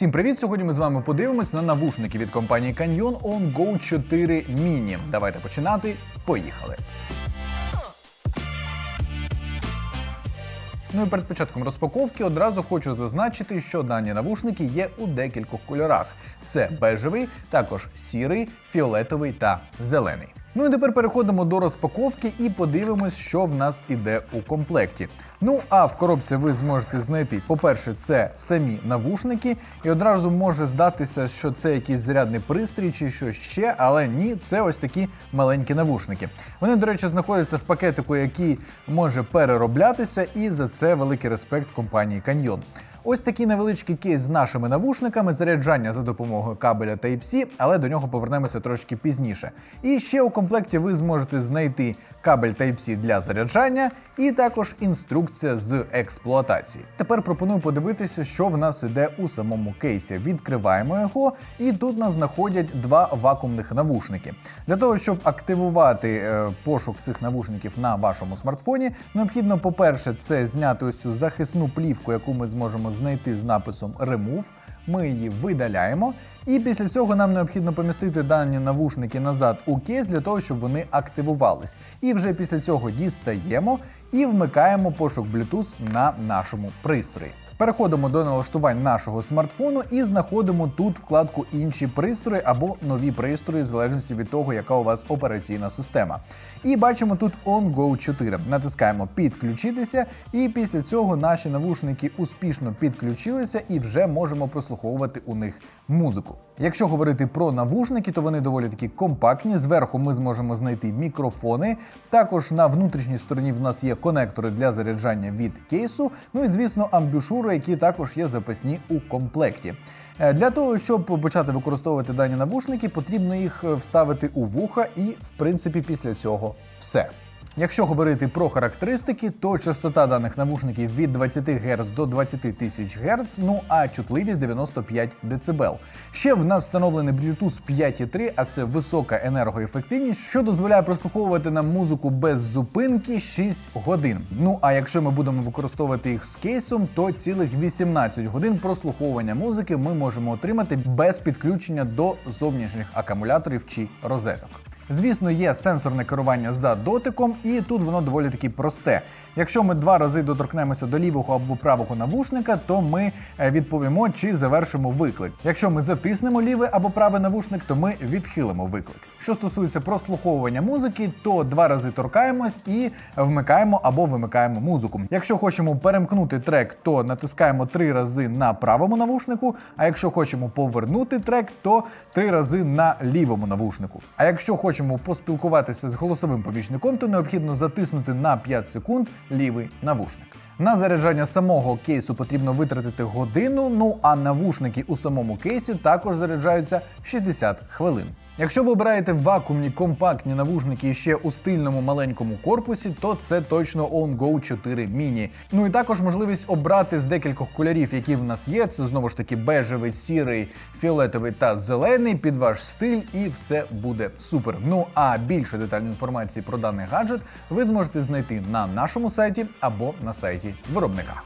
Всім привіт! Сьогодні ми з вами подивимось на навушники від компанії Canyon On Go 4 Mini. Давайте починати. Поїхали! Ну і перед початком розпаковки одразу хочу зазначити, що дані навушники є у декількох кольорах: це бежевий, також сірий, фіолетовий та зелений. Ну і тепер переходимо до розпаковки і подивимось, що в нас іде у комплекті. Ну а в коробці ви зможете знайти, по-перше, це самі навушники, і одразу може здатися, що це якийсь зарядний пристрій чи що ще, але ні, це ось такі маленькі навушники. Вони, до речі, знаходяться в пакетику, який може перероблятися, і за це великий респект компанії Canyon. Ось такий невеличкий кейс з нашими навушниками, заряджання за допомогою кабеля Type-C, але до нього повернемося трошки пізніше. І ще у комплекті ви зможете знайти кабель Type-C для заряджання і також інструкція з експлуатації. Тепер пропоную подивитися, що в нас іде у самому кейсі. Відкриваємо його, і тут нас знаходять два вакуумних навушники. Для того, щоб активувати е, пошук цих навушників на вашому смартфоні, необхідно, по-перше, це зняти ось цю захисну плівку, яку ми зможемо знайти з написом Remove. Ми її видаляємо, і після цього нам необхідно помістити дані навушники назад у кейс для того, щоб вони активувались. І вже після цього дістаємо і вмикаємо пошук Bluetooth на нашому пристрої. Переходимо до налаштувань нашого смартфону і знаходимо тут вкладку Інші пристрої або нові пристрої, в залежності від того, яка у вас операційна система. І бачимо тут On Go 4. Натискаємо підключитися, і після цього наші навушники успішно підключилися і вже можемо прослуховувати у них музику. Якщо говорити про навушники, то вони доволі такі компактні. Зверху ми зможемо знайти мікрофони. Також на внутрішній стороні в нас є конектори для заряджання від кейсу. Ну і звісно, амбушури, які також є запасні у комплекті. Е, Для того, щоб почати використовувати дані навушники, потрібно їх е, вставити у вуха, і в принципі після цього все. Якщо говорити про характеристики, то частота даних навушників від 20 Гц до 20 тисяч Гц, ну а чутливість 95 дБ. Ще в нас встановлений Bluetooth 5.3, а це висока енергоефективність, що дозволяє прослуховувати нам музику без зупинки 6 годин. Ну а якщо ми будемо використовувати їх з кейсом, то цілих 18 годин прослуховування музики ми можемо отримати без підключення до зовнішніх акумуляторів чи розеток. Звісно, є сенсорне керування за дотиком, і тут воно доволі таки просте. Якщо ми два рази доторкнемося до лівого або правого навушника, то ми е, відповімо чи завершимо виклик. Якщо ми затиснемо лівий або правий навушник, то ми відхилимо виклик. Що стосується прослуховування музики, то два рази торкаємось і вмикаємо або вимикаємо музику. Якщо хочемо перемкнути трек, то натискаємо три рази на правому навушнику. А якщо хочемо повернути трек, то три рази на лівому навушнику. А якщо хочемо поспілкуватися з голосовим помічником, то необхідно затиснути на 5 секунд лівий навушник. На заряджання самого кейсу потрібно витратити годину, ну а навушники у самому кейсі також заряджаються 60 хвилин. Якщо ви обираєте вакуумні компактні навушники ще у стильному маленькому корпусі, то це точно On Go 4 Mini. Ну і також можливість обрати з декількох кольорів, які в нас є. Це знову ж таки бежевий, сірий, фіолетовий та зелений під ваш стиль, і все буде супер. Ну а більше детальної інформації про даний гаджет ви зможете знайти на нашому сайті або на сайті 예, 물어봅니다.